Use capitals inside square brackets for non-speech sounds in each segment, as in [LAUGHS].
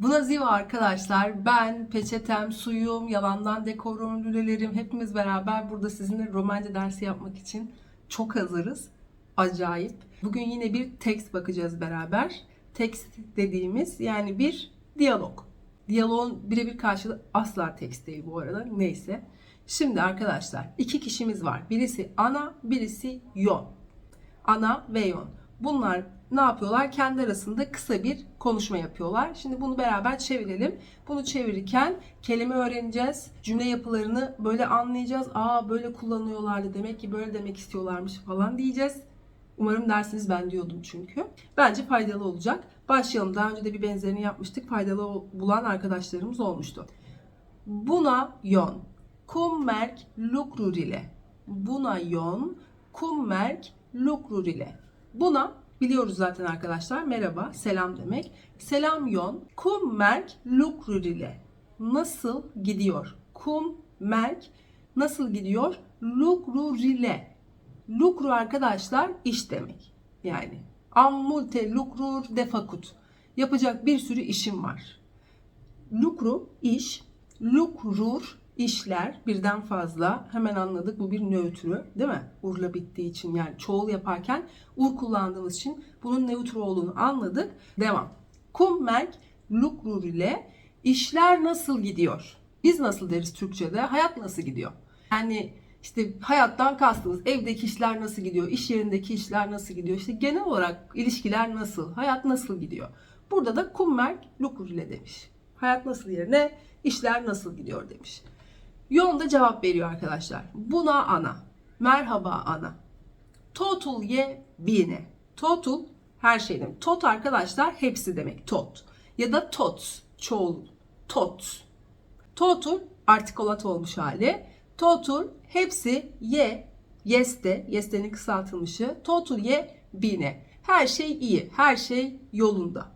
Buna ziva arkadaşlar. Ben, peçetem, suyum, yalandan dekorum, lülelerim hepimiz beraber burada sizinle Romanya dersi yapmak için çok hazırız. Acayip. Bugün yine bir tekst bakacağız beraber. Tekst dediğimiz yani bir diyalog. Diyaloğun birebir karşılığı asla tekst değil bu arada. Neyse. Şimdi arkadaşlar iki kişimiz var. Birisi ana, birisi yon. Ana ve yon. Bunlar ne yapıyorlar? Kendi arasında kısa bir konuşma yapıyorlar. Şimdi bunu beraber çevirelim. Bunu çevirirken kelime öğreneceğiz. Cümle yapılarını böyle anlayacağız. Aa böyle kullanıyorlardı demek ki böyle demek istiyorlarmış falan diyeceğiz. Umarım dersiniz ben diyordum çünkü. Bence faydalı olacak. Başlayalım. Daha önce de bir benzerini yapmıştık. Faydalı bulan arkadaşlarımız olmuştu. Buna yon. Kummerk lukrur ile. Buna yon. Kummerk lukrur ile. Buna biliyoruz zaten arkadaşlar. Merhaba, selam demek. Selam yon. Kummerk lukrur ile. Nasıl gidiyor? Kummerk nasıl gidiyor? Lukrur ile. Lukru arkadaşlar iş demek. Yani ammulte lukrur defakut. Yapacak bir sürü işim var. Lukru iş, lukrur işler birden fazla. Hemen anladık bu bir nötrü değil mi? Urla bittiği için yani çoğul yaparken ur kullandığımız için bunun nötr olduğunu anladık. Devam. Kummerk lukrur ile işler nasıl gidiyor? Biz nasıl deriz Türkçe'de? Hayat nasıl gidiyor? Yani işte hayattan kastımız evdeki işler nasıl gidiyor, iş yerindeki işler nasıl gidiyor, işte genel olarak ilişkiler nasıl, hayat nasıl gidiyor. Burada da kummerk lukur ile demiş. Hayat nasıl yerine işler nasıl gidiyor demiş. Yon da cevap veriyor arkadaşlar. Buna ana. Merhaba ana. Total ye bine. Total her şey demek. Tot arkadaşlar hepsi demek. Tot. Ya da tots. Çoğul. Tot. Total artikolat olmuş hali. Total hepsi ye. Yeste. Yeste'nin kısaltılmışı. Total ye bine. Her şey iyi. Her şey yolunda.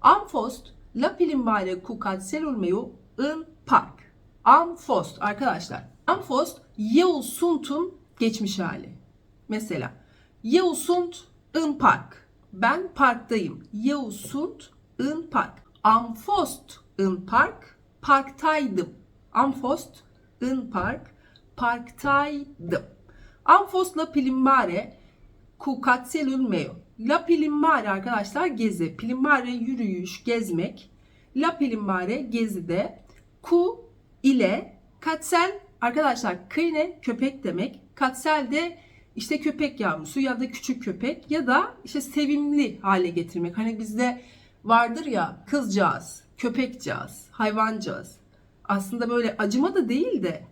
Amfost la pilimbare kukat selulmeu în park. Amfost arkadaşlar. Amfost eu sunt'un geçmiş hali. Mesela eu sunt în park. Ben parktayım. Eu sunt în park. Am fost în park. Parktaydım. Am fost în park. Parktaydım. Am fost la plimbare cu catselul meu. La plimbare arkadaşlar gezi. Plimbare yürüyüş, gezmek. La plimbare gezide. Ku ile katsel arkadaşlar kıyne köpek demek. Katsel de işte köpek yavrusu ya da küçük köpek ya da işte sevimli hale getirmek. Hani bizde vardır ya kızcağız, köpekcağız, hayvancağız. Aslında böyle acıma da değil de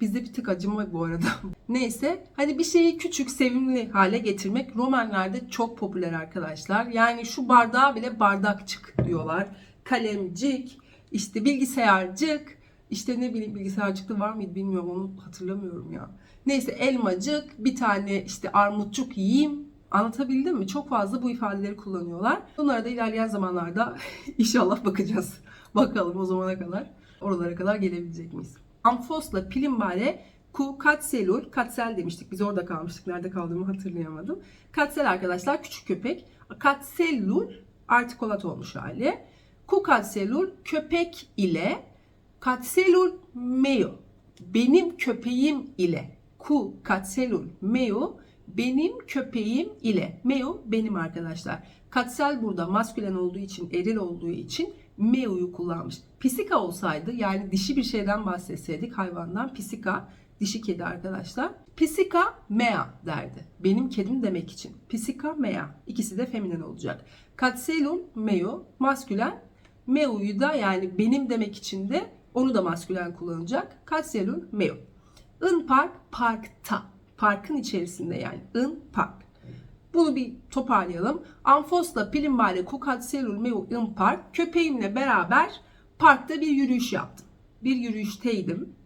bizde bir tık acıma bu arada. [LAUGHS] Neyse hani bir şeyi küçük sevimli hale getirmek Romanlarda çok popüler arkadaşlar. Yani şu bardağa bile bardakçık diyorlar. Kalemcik, işte bilgisayarcık, işte ne bileyim bilgisayarcıkta var mıydı bilmiyorum onu hatırlamıyorum ya. Neyse elmacık, bir tane işte armutçuk yiyeyim. Anlatabildim mi? Çok fazla bu ifadeleri kullanıyorlar. Bunlara da ilerleyen zamanlarda [LAUGHS] inşallah bakacağız. [LAUGHS] Bakalım o zamana kadar oralara kadar gelebilecek miyiz? Amfosla pilimbare ku katselul, katsel demiştik. Biz orada kalmıştık. Nerede kaldığımı hatırlayamadım. Katsel arkadaşlar küçük köpek. Katselul artikolat olmuş hali. Ku katselul köpek ile katselul meo benim köpeğim ile ku katselul meo benim köpeğim ile meo benim arkadaşlar. Katsel burada maskülen olduğu için eril olduğu için meo'yu kullanmış. Pisika olsaydı yani dişi bir şeyden bahsetseydik hayvandan pisika dişi kedi arkadaşlar. Pisika mea derdi. Benim kedim demek için. Pisika mea. İkisi de feminen olacak. Katselul meo maskülen meo'yu da yani benim demek için de onu da maskülen kullanacak. Katselul meo. In park parkta. Parkın içerisinde yani. In park. Bunu bir toparlayalım. Anfosla Pilimbale Kukatselul meu in park. Köpeğimle beraber parkta bir yürüyüş yaptım. Bir yürüyüşteydim.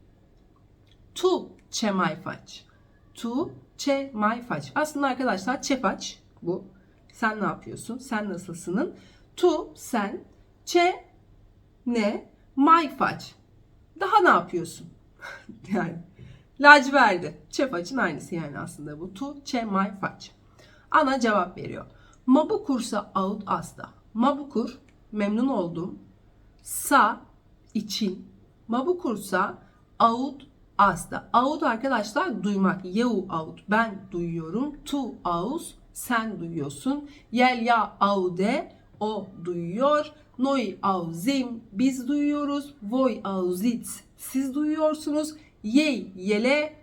Tu çe mai faci. Tu çe mai faci. Aslında arkadaşlar çefaç bu. Sen ne yapıyorsun? Sen nasılsının? Tu sen. Çe ne? Mai faci. Daha ne yapıyorsun? [LAUGHS] yani laciverdi. Çefaç'ın aynısı yani aslında bu. Tu çe mai faci. Ana cevap veriyor. Mabu kursa aut asta. Mabukur memnun oldum. sa için. Mabukursa aud asta. Aud arkadaşlar duymak. Yeu aud ben duyuyorum. Tu aus sen duyuyorsun. Yel ya aude o duyuyor. Noi auzim biz duyuyoruz. Voi auzit siz duyuyorsunuz. Yey yele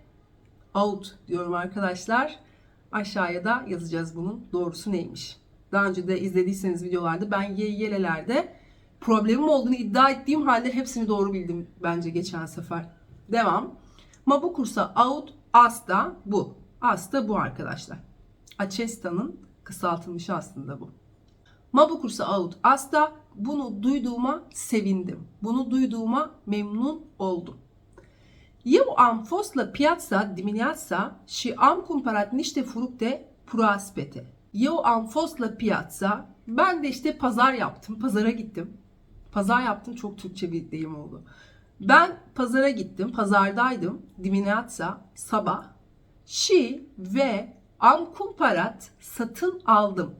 out diyorum arkadaşlar. Aşağıya da yazacağız bunun doğrusu neymiş. Daha önce de izlediyseniz videolarda ben ye yelelerde problemim olduğunu iddia ettiğim halde hepsini doğru bildim bence geçen sefer. Devam. Mabukursa out asta bu. Asta bu arkadaşlar. Acesta'nın kısaltılmışı aslında bu. Mabukursa out asta bunu duyduğuma sevindim. Bunu duyduğuma memnun oldum. Eu am fost la piața dimineața și am cumpărat niște fructe proaspete. Eu am fost la piața. Ben de işte pazar yaptım. Pazara gittim. Pazar yaptım çok Türkçe bir deyim oldu. Ben pazara gittim. Pazardaydım. Dimineața, sabah. Și ve am cumpărat satın aldım.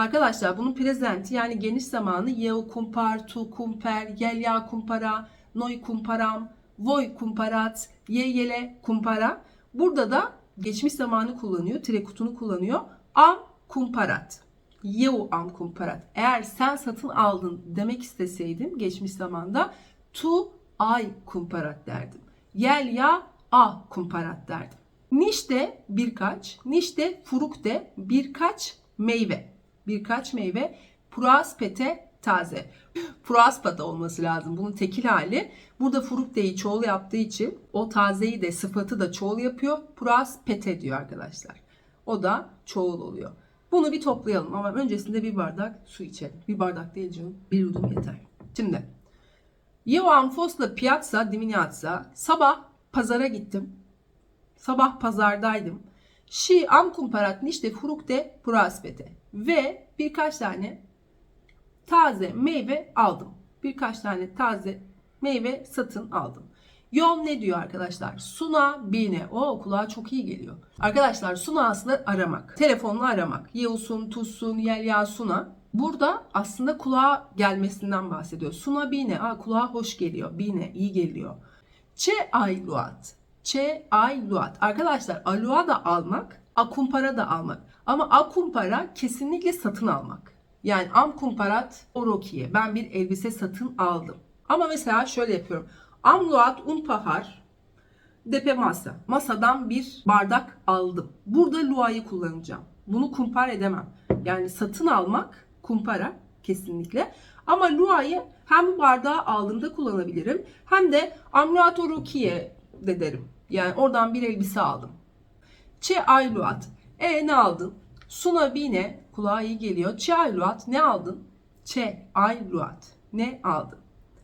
Arkadaşlar bunun prezenti yani geniş zamanı eu cumpăr, tu cumpăr, el ya cumpăra, noi cumpăram, voi cumpărați, ye yele cumpăra. Burada da geçmiş zamanı kullanıyor, tire kutunu kullanıyor. Am cumpărat. Eu am cumpărat. Eğer sen satın aldın demek isteseydim geçmiş zamanda tu ai cumpărat derdim. Yel ya a cumpărat derdim. Nişte birkaç, nişte frukte birkaç meyve. Birkaç meyve. Proaspete taze. Proaspata olması lazım. Bunun tekil hali. Burada frukteyi çoğul yaptığı için o tazeyi de sıfatı da çoğul yapıyor. Proaspete diyor arkadaşlar. O da çoğul oluyor. Bunu bir toplayalım ama öncesinde bir bardak su içelim. Bir bardak değil canım. Bir yudum yeter. Şimdi. Eu am fost la piazza dimineața. Sabah pazara gittim. Sabah pazardaydım. Și am cumpărat niște fructe proaspete. Ve birkaç tane taze meyve aldım. Birkaç tane taze meyve satın aldım. Yol ne diyor arkadaşlar? Suna bine. O kulağa çok iyi geliyor. Arkadaşlar suna aslında aramak. Telefonla aramak. Yeusun, tusun, yel ya suna. Burada aslında kulağa gelmesinden bahsediyor. Suna bine. Aa, kulağa hoş geliyor. Bine iyi geliyor. Çe ay Çe ay luat. Arkadaşlar alua da almak, akumpara da almak. Ama akumpara kesinlikle satın almak. Yani am kumparat orokiye. Ben bir elbise satın aldım. Ama mesela şöyle yapıyorum. Am luat un depe masa. Masadan bir bardak aldım. Burada luayı kullanacağım. Bunu kumpar edemem. Yani satın almak kumpara kesinlikle. Ama luayı hem bardağı aldığımda kullanabilirim hem de amluat orokiye de derim. Yani oradan bir elbise aldım. Çe ayluat. E ne aldın? Suna bine kulağa iyi geliyor. Çe ayluat ne aldın? Çe ayluat ne aldın?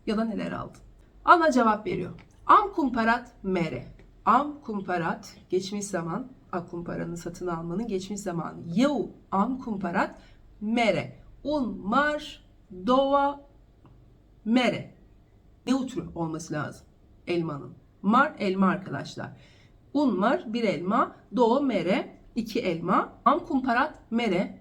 Ya da neler aldın? Ana cevap veriyor. Am kumparat mere. Am kumparat geçmiş zaman. A kumparanın satın almanın geçmiş zamanı. Eu am kumparat mere. Un mar dova mere. Neutr olması lazım elmanın. Mar elma arkadaşlar. Un mar bir elma. Do mere iki elma. Am kumparat mere.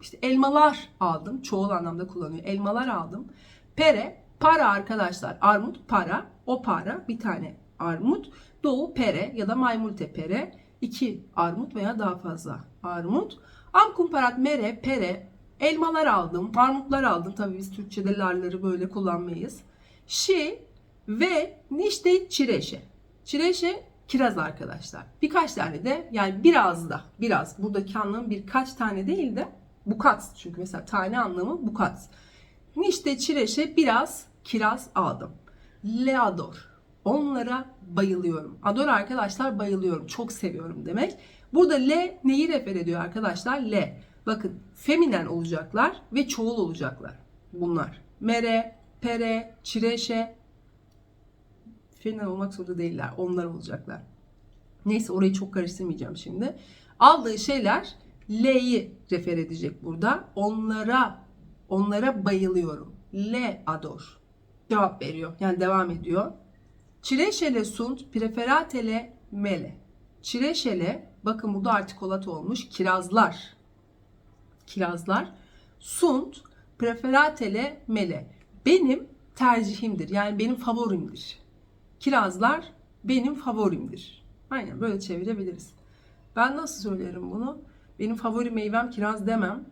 İşte elmalar aldım. Çoğul anlamda kullanıyor. Elmalar aldım. Pere para arkadaşlar. Armut para. O para bir tane armut. Doğu pere ya da maymulte pere. iki armut veya daha fazla armut. Am kumparat mere pere. Elmalar aldım. Armutlar aldım. Tabii biz Türkçe'de larları böyle kullanmayız. Şi ve nişte çireşe. Çireşe kiraz arkadaşlar. Birkaç tane de yani biraz da biraz buradaki anlamı birkaç tane değil de bukat. Çünkü mesela tane anlamı bukat. Nişte çireşe biraz kiraz aldım. Leador. Onlara bayılıyorum. Ador arkadaşlar bayılıyorum. Çok seviyorum demek. Burada le neyi refer ediyor arkadaşlar? Le. Bakın feminen olacaklar ve çoğul olacaklar. Bunlar. Mere, pere, çireşe, feminen olmak zorunda değiller. Onlar olacaklar. Neyse orayı çok karıştırmayacağım şimdi. Aldığı şeyler L'yi refer edecek burada. Onlara onlara bayılıyorum. Le ador. Cevap veriyor. Yani devam ediyor. Çireşele sunt preferatele mele. Çireşele bakın burada artikolat olmuş. Kirazlar. Kirazlar. Sunt preferatele mele. Benim tercihimdir. Yani benim favorimdir. Kirazlar benim favorimdir. Aynen böyle çevirebiliriz. Ben nasıl söylerim bunu? Benim favori meyvem kiraz demem.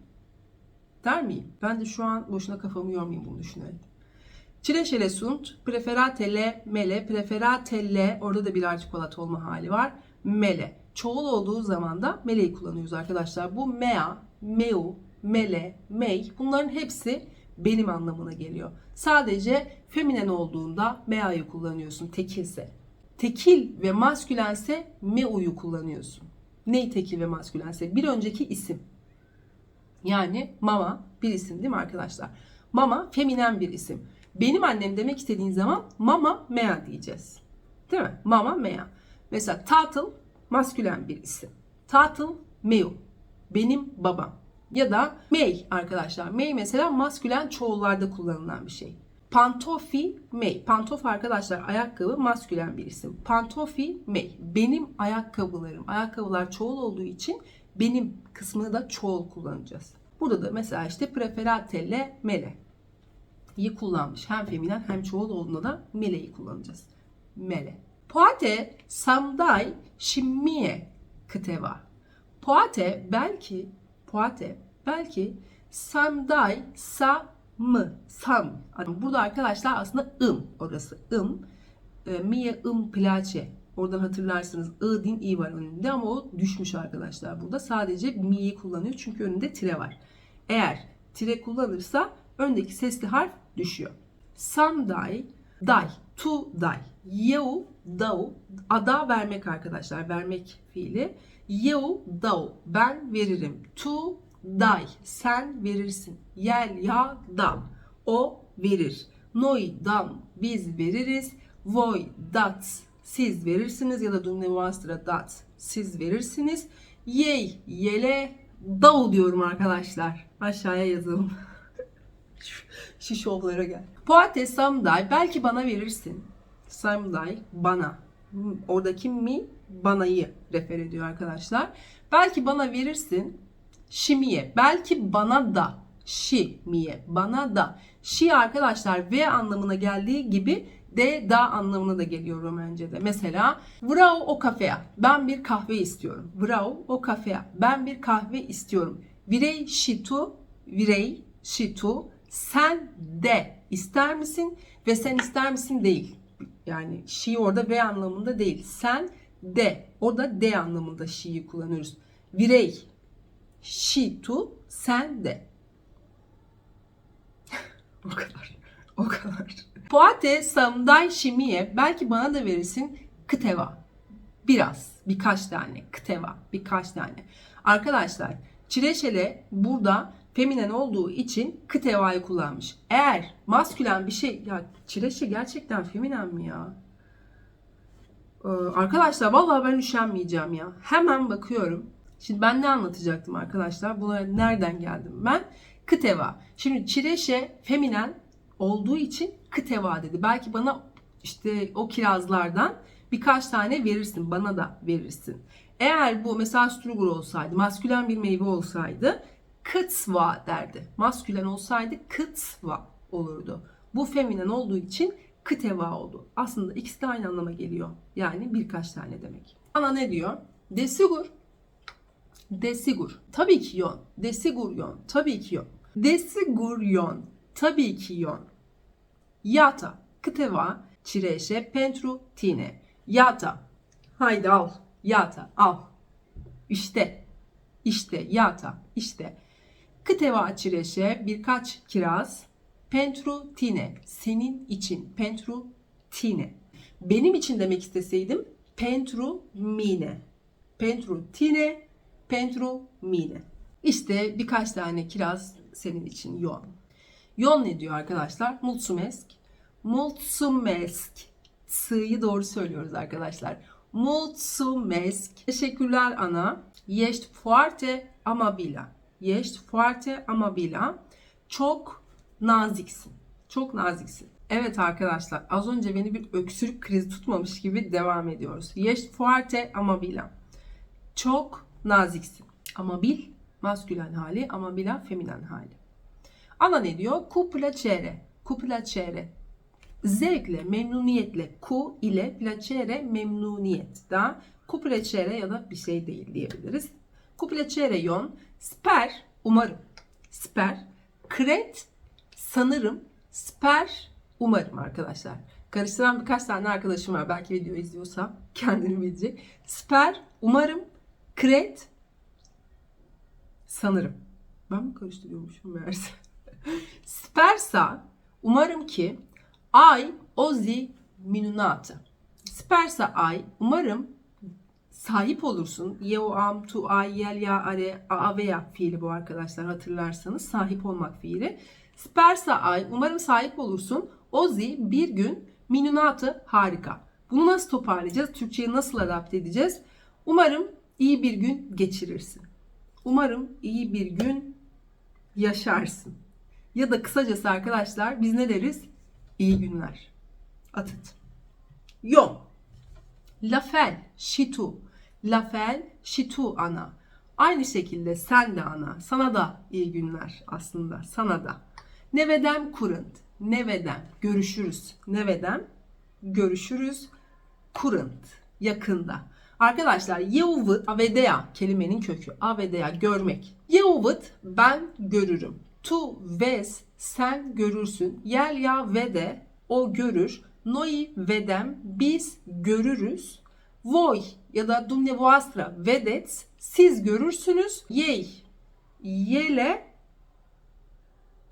Der miyim? Ben de şu an boşuna kafamı yormayayım bunu düşünerek. Çileşele sunt, preferatele mele, preferatelle, orada da birer çikolata olma hali var. Mele. Çoğul olduğu zaman da mele'yi kullanıyoruz arkadaşlar. Bu mea, meu, mele, mey bunların hepsi benim anlamına geliyor. Sadece feminen olduğunda mea'yı kullanıyorsun tekilse. Tekil ve maskülense meu'yu kullanıyorsun. Ney tekil ve maskülense? Bir önceki isim. Yani mama bir isim değil mi arkadaşlar? Mama feminen bir isim. Benim annem demek istediğin zaman mama mea diyeceğiz. Değil mi? Mama mea. Mesela tatıl maskülen bir isim. Tatıl meu. Benim babam. Ya da mey arkadaşlar. Mey mesela maskülen çoğullarda kullanılan bir şey. Pantofi mey. Pantof arkadaşlar ayakkabı maskülen bir isim. Pantofi mey. Benim ayakkabılarım. Ayakkabılar çoğul olduğu için benim kısmını da çoğul kullanacağız. Burada da mesela işte preferatelle mele. İyi kullanmış. Hem feminen hem çoğul olduğunda da mele'yi kullanacağız. Mele. Poate samdai şimmiye kıteva. Poate belki poate belki samdai sa mı sam. Burada arkadaşlar aslında ım orası ım. E, mie ım plaçe. Oradan hatırlarsınız ı din i var önünde ama o düşmüş arkadaşlar. Burada sadece mi'yi kullanıyor çünkü önünde tire var. Eğer tire kullanırsa öndeki sesli harf düşüyor. Samday, day, tu day, yeu, dau, ada vermek arkadaşlar, vermek fiili. Yeu, dau, ben veririm. Tu, day, sen verirsin. Yel, ya, dam, o verir. Noi, dam, biz veririz. Voi, dat, siz verirsiniz ya da dunne dat, siz verirsiniz. Yey, yele, dau diyorum arkadaşlar. Aşağıya yazalım. [LAUGHS] Şu şovlara gel. Poate samday belki bana verirsin. Samday bana. Oradaki mi banayı refer ediyor arkadaşlar. Belki bana verirsin. Şimiye. Belki bana da. Şi miye. Bana da. Şi arkadaşlar V anlamına geldiği gibi de da anlamına da geliyor Romence'de. Mesela Vrau o kafea. Ben bir kahve istiyorum. Vrau o kafea. Ben bir kahve istiyorum. Virey şitu. Virey şitu sen de ister misin ve sen ister misin değil. Yani she orada ve anlamında değil. Sen de. Orada de anlamında she'yi kullanıyoruz. Virey. She tu. Sen de. [LAUGHS] o kadar. O kadar. Poate samday şimiye. Belki bana da verirsin. Kıteva. Biraz. Birkaç tane. Kıteva. Birkaç tane. Arkadaşlar çileşele burada feminen olduğu için kıtevayı kullanmış. Eğer maskülen bir şey ya çileşe gerçekten feminen mi ya? Ee, arkadaşlar vallahi ben üşenmeyeceğim ya. Hemen bakıyorum. Şimdi ben ne anlatacaktım arkadaşlar? Buna nereden geldim ben? Kıteva. Şimdi çileşe feminen olduğu için kıteva dedi. Belki bana işte o kirazlardan birkaç tane verirsin. Bana da verirsin. Eğer bu mesela strugur olsaydı, maskülen bir meyve olsaydı kıtsva derdi. Maskülen olsaydı kıtsva olurdu. Bu feminen olduğu için kıteva oldu. Aslında ikisi de aynı anlama geliyor. Yani birkaç tane demek. Ana ne diyor? Desigur. Desigur. Tabii ki yon. Desiguryon. Tabii ki yon. Desiguryon. Tabii ki yon. Yata. Kıteva. Çireşe. Pentru. Tine. Yata. Haydi al. Yata. Al. İşte. İşte. Yata. İşte. Kıteva çireşe birkaç kiraz. Pentru tine. Senin için. Pentru tine. Benim için demek isteseydim pentru mine. Pentru tine. Pentru mine. İşte birkaç tane kiraz senin için yon. Yon ne diyor arkadaşlar? Mulțumesc. Mulțumesc. S'yı doğru söylüyoruz arkadaşlar. Mulțumesc. Teşekkürler ana. Ești foarte amabilă. Ești foarte amabilă. Çok naziksin. Çok naziksin. Evet arkadaşlar az önce beni bir öksürük krizi tutmamış gibi devam ediyoruz. Ești foarte amabilă. Çok naziksin. Amabil maskülen hali, amabila feminen hali. Ana ne diyor? Cu plăcere. Cu plăcere. Zevkle, memnuniyetle, ku ile piacere memnuniyet da ku piacere ya da bir şey değil diyebiliriz. Ku piacere yon, sper umarım, sper, kret sanırım, sper umarım arkadaşlar. Karıştıran birkaç tane arkadaşım var. Belki video izliyorsa kendini bilecek. Sper umarım, kret sanırım. Ben mi karıştırıyormuşum meğerse? [LAUGHS] Spersa umarım ki ay ozi minunatı. Spersa ay umarım sahip olursun. Yeo am tu ay yel ya are a veya fiili bu arkadaşlar hatırlarsanız sahip olmak fiili. Spersa ay umarım sahip olursun. Ozi bir gün minunatı harika. Bunu nasıl toparlayacağız? Türkçe'ye nasıl adapte edeceğiz? Umarım iyi bir gün geçirirsin. Umarım iyi bir gün yaşarsın. Ya da kısacası arkadaşlar biz ne deriz? İyi günler. Atıt. Yom. Lafel, şitu. Lafel, şitu ana. Aynı şekilde sen de ana. Sana da iyi günler aslında. Sana da. Nevedem kurent. Nevedem. Görüşürüz. Nevedem. Görüşürüz. Kurent. Yakında. Arkadaşlar yeuvut avedea kelimenin kökü. Avedea görmek. Yeuvut ben görürüm. Tu ves sen görürsün. Yel ya vede o görür. Noi vedem biz görürüz. Voi ya da dumne voastra vedet siz görürsünüz. Yey yele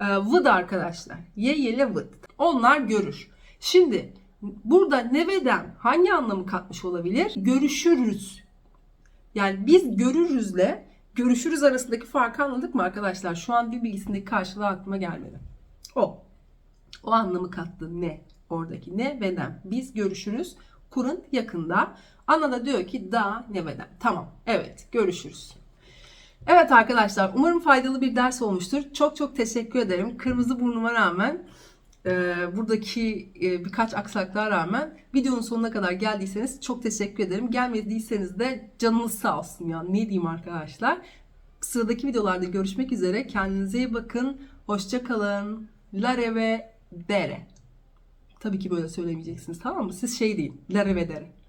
e, vıd arkadaşlar. Ye yele vıd. Onlar görür. Şimdi burada neveden hangi anlamı katmış olabilir? Görüşürüz. Yani biz görürüzle görüşürüz arasındaki farkı anladık mı arkadaşlar? Şu an bir bilgisindeki karşılığı aklıma gelmedi. O. O anlamı kattı ne? Oradaki ne veden. Biz görüşürüz. Kurun yakında. Anna da diyor ki da ne veden. Tamam. Evet. Görüşürüz. Evet arkadaşlar umarım faydalı bir ders olmuştur. Çok çok teşekkür ederim. Kırmızı burnuma rağmen e, buradaki e, birkaç aksaklığa rağmen videonun sonuna kadar geldiyseniz çok teşekkür ederim. Gelmediyseniz de canınız sağ olsun ya. Ne diyeyim arkadaşlar. Sıradaki videolarda görüşmek üzere. Kendinize iyi bakın. Hoşça kalın. Lare ve dere. Tabii ki böyle söylemeyeceksiniz tamam mı? Siz şey deyin. Lare ve.